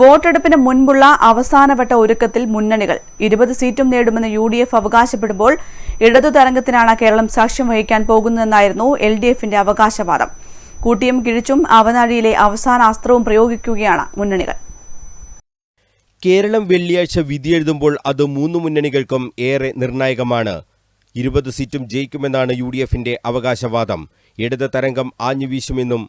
വോട്ടെടുപ്പിന് മുൻപുള്ള അവസാനവട്ട ഒരുക്കത്തിൽ മുന്നണികൾ ഇരുപത് സീറ്റും നേടുമെന്ന് യു ഡി എഫ് അവകാശപ്പെടുമ്പോൾ ഇടതു തരംഗത്തിനാണ് കേരളം സാക്ഷ്യം വഹിക്കാൻ പോകുന്നതെന്നായിരുന്നു എൽ ഡി എഫിന്റെ അവകാശവാദം. കൂട്ടിയും കിഴിച്ചും അവനാഴിയിലെ അവസാന അസ്ത്രവും പ്രയോഗിക്കുകയാണ് മുന്നണികൾ. കേരളം വെള്ളിയാഴ്ച വിധിയെഴുതുമ്പോൾ അത് മൂന്ന് മുന്നണികൾക്കും ഏറെ നിർണായകമാണ്. ഇരുപത് സീറ്റും ജയിക്കുമെന്നാണ് യു ഡി എഫിന്റെ അവകാശവാദം. ഇടത് തരംഗം ആഞ്ഞുവീശുമെന്നും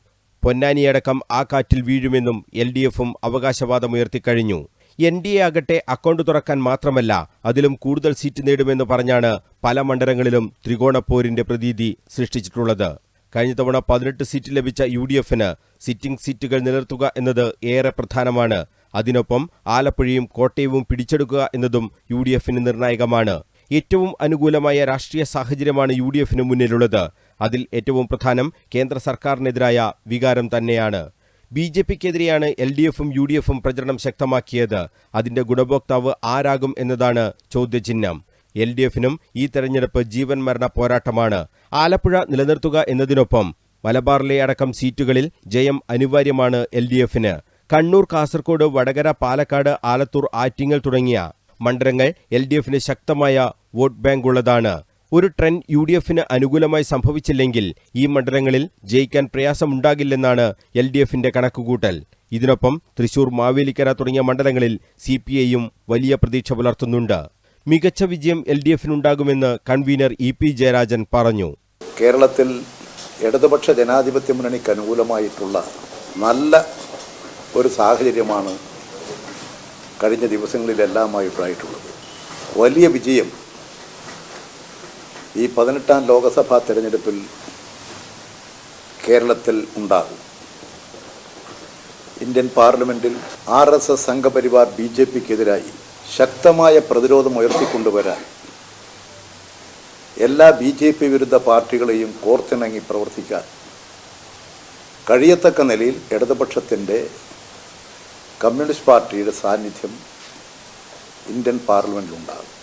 പൊന്നാനിയടക്കം ആ കാറ്റിൽ വീഴുമെന്നും എൽ ഡി എഫും അവകാശവാദമുയർത്തിക്കഴിഞ്ഞു എൻ ഡി എ ആകട്ടെ അക്കൗണ്ട് തുറക്കാൻ മാത്രമല്ല അതിലും കൂടുതൽ സീറ്റ് നേടുമെന്ന് പറഞ്ഞാണ് പല മണ്ഡലങ്ങളിലും ത്രികോണപ്പോരിന്റെ പ്രതീതി സൃഷ്ടിച്ചിട്ടുള്ളത്. കഴിഞ്ഞ തവണ പതിനെട്ട് സീറ്റ് ലഭിച്ച യു ഡി എഫിന് സിറ്റിംഗ് സീറ്റുകൾ നിലനിർത്തുക എന്നത് ഏറെ പ്രധാനമാണ്. അതിനൊപ്പം ആലപ്പുഴയും കോട്ടയവും പിടിച്ചെടുക്കുക എന്നതും യു ഡി എഫിന് നിർണായകമാണ്. ഏറ്റവും അനുകൂലമായ രാഷ്ട്രീയ സാഹചര്യമാണ് യു ഡി എഫിന് മുന്നിലുള്ളത്. അതിൽ ഏറ്റവും പ്രധാനം കേന്ദ്ര സർക്കാരിനെതിരായ വികാരം തന്നെയാണ്. ബി ജെ പിക്കെതിരെയാണ് എൽ ഡി എഫും യു ഡി എഫും പ്രചരണം ശക്തമാക്കിയത്. അതിന്റെ ഗുണഭോക്താവ് ആരാകും എന്നതാണ് ചോദ്യചിഹ്നം. എൽ ഡി എഫിനും ഈ തെരഞ്ഞെടുപ്പ് ജീവൻ മരണ പോരാട്ടമാണ്. ആലപ്പുഴ നിലനിർത്തുക എന്നതിനൊപ്പം മലബാറിലെ അടക്കം സീറ്റുകളിൽ ജയം അനിവാര്യമാണ് എൽ ഡി എഫിന് കണ്ണൂർ കാസർകോട് വടകര പാലക്കാട് ആലത്തൂർ ആറ്റിങ്ങൽ തുടങ്ങിയ മണ്ഡലങ്ങൾ എൽ ഡി എഫിന് ശക്തമായ വോട്ട് ബാങ്ക് ഉള്ളതാണ് ഒരു ട്രെൻഡ് യു ഡി എഫിന് അനുകൂലമായി സംഭവിച്ചില്ലെങ്കിൽ ഈ മണ്ഡലങ്ങളിൽ ജയിക്കാൻ പ്രയാസമുണ്ടാകില്ലെന്നാണ് എൽ ഡി എഫിന്റെ കണക്കുകൂട്ടൽ. ഇതിനൊപ്പം തൃശൂർ മാവേലിക്കര തുടങ്ങിയ മണ്ഡലങ്ങളിൽ സി പി ഐയും വലിയ പ്രതീക്ഷ പുലർത്തുന്നുണ്ട്. മികച്ച വിജയം എൽ ഡി എഫിനുണ്ടാകുമെന്ന് കൺവീനർ ഇ പി ജയരാജൻ പറഞ്ഞു. കേരളത്തിൽ ഇടതുപക്ഷ ജനാധിപത്യ മുന്നണിക്ക് അനുകൂലമായിട്ടുള്ള നല്ല ഒരു സാഹചര്യമാണ് കഴിഞ്ഞ ദിവസങ്ങളിലെല്ലാമായി ഉണ്ടായിട്ടുള്ളത് വലിയ വിജയം ഈ പതിനെട്ടാം ലോകസഭാ തിരഞ്ഞെടുപ്പിൽ കേരളത്തിൽ ഉണ്ടാകും. ഇന്ത്യൻ പാർലമെന്റിൽ R S S Sangh Parivar B J പിക്കെതിരായി ശക്തമായ പ്രതിരോധം ഉയർത്തിക്കൊണ്ടുവരാൻ എല്ലാ ബി ജെ പി വിരുദ്ധ പാർട്ടികളെയും കോർത്തിണങ്ങി പ്രവർത്തിക്കാൻ കഴിയത്തക്ക നിലയിൽ ഇടതുപക്ഷത്തിന്റെ കമ്മ്യൂണിസ്റ്റ് പാർട്ടിയുടെ സാന്നിധ്യം ഇന്ത്യൻ പാർലമെന്റിലുണ്ടാകും.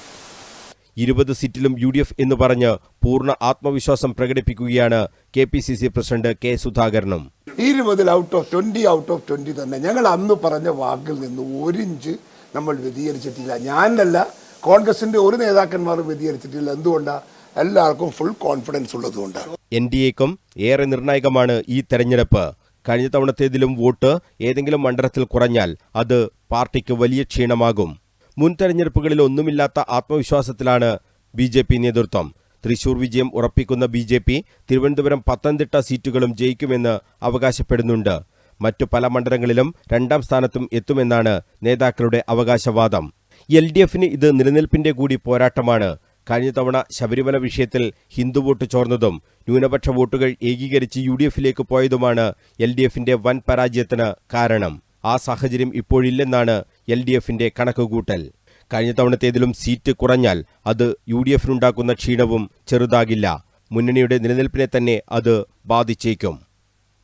ഇരുപത് സീറ്റിലും യു ഡി എഫ് എന്ന് പറഞ്ഞ് പൂർണ ആത്മവിശ്വാസം പ്രകടിപ്പിക്കുകയാണ് K P C C president K സുധാകരനും. ഇരുപതിൽ out of twenty out of twenty തന്നെ. ഞങ്ങൾ അന്ന് പറഞ്ഞ വാക്കിൽ നിന്ന് ഒരിഞ്ച് നമ്മൾ വ്യതിചരിച്ചിട്ടില്ല ഞാനല്ല കോൺഗ്രസിന്റെ ഒരു നേതാക്കന്മാരും വ്യതിചരിച്ചിട്ടില്ല എന്തുകൊണ്ടാണ് എല്ലാവർക്കും ഫുൾ കോൺഫിഡൻസ് ഉള്ളതുകൊണ്ടാണ് എൻ ഡി എക്കും ഏറെ നിർണായകമാണ് ഈ തെരഞ്ഞെടുപ്പ്. കഴിഞ്ഞ തവണത്തേതിലും വോട്ട് ഏതെങ്കിലും മണ്ഡലത്തിൽ കുറഞ്ഞാൽ അത് പാർട്ടിക്ക് വലിയ ക്ഷീണമാകും. മുൻ തെരഞ്ഞെടുപ്പുകളിൽ ഒന്നുമില്ലാത്ത ആത്മവിശ്വാസത്തിലാണ് ബി ജെ പി നേതൃത്വം. തൃശൂർ വിജയം ഉറപ്പിക്കുന്ന B J P Thiruvananthapuram Pathanamthitta സീറ്റുകളും ജയിക്കുമെന്ന് അവകാശപ്പെടുന്നുണ്ട്. മറ്റു പല മണ്ഡലങ്ങളിലും രണ്ടാം സ്ഥാനത്തും എത്തുമെന്നാണ് നേതാക്കളുടെ അവകാശവാദം. എൽ ഡി എഫിന് ഇത് നിലനിൽപ്പിന്റെ കൂടി പോരാട്ടമാണ്. കഴിഞ്ഞ തവണ ശബരിമല വിഷയത്തിൽ ഹിന്ദു വോട്ട് ചോർന്നതും ന്യൂനപക്ഷ വോട്ടുകൾ ഏകീകരിച്ച് യു ഡി എഫിലേക്ക് പോയതുമാണ് എൽ ഡി എഫിന്റെ വൻ പരാജയത്തിന് കാരണം. ആ സാഹചര്യം ഇപ്പോഴില്ലെന്നാണ് എൽ ഡി എഫിന്റെ കണക്കുകൂട്ടൽ. കഴിഞ്ഞ തവണത്തേതിലും സീറ്റ് കുറഞ്ഞാൽ അത് യു ഡി എഫിനുണ്ടാക്കുന്ന ക്ഷീണവും ചെറുതാകില്ല. മുന്നണിയുടെ നിലനിൽപ്പിനെ തന്നെ അത് ബാധിച്ചേക്കും.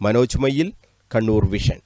മനോജ് മയ്യിൽ കണ്ണൂർ വിഷൻ.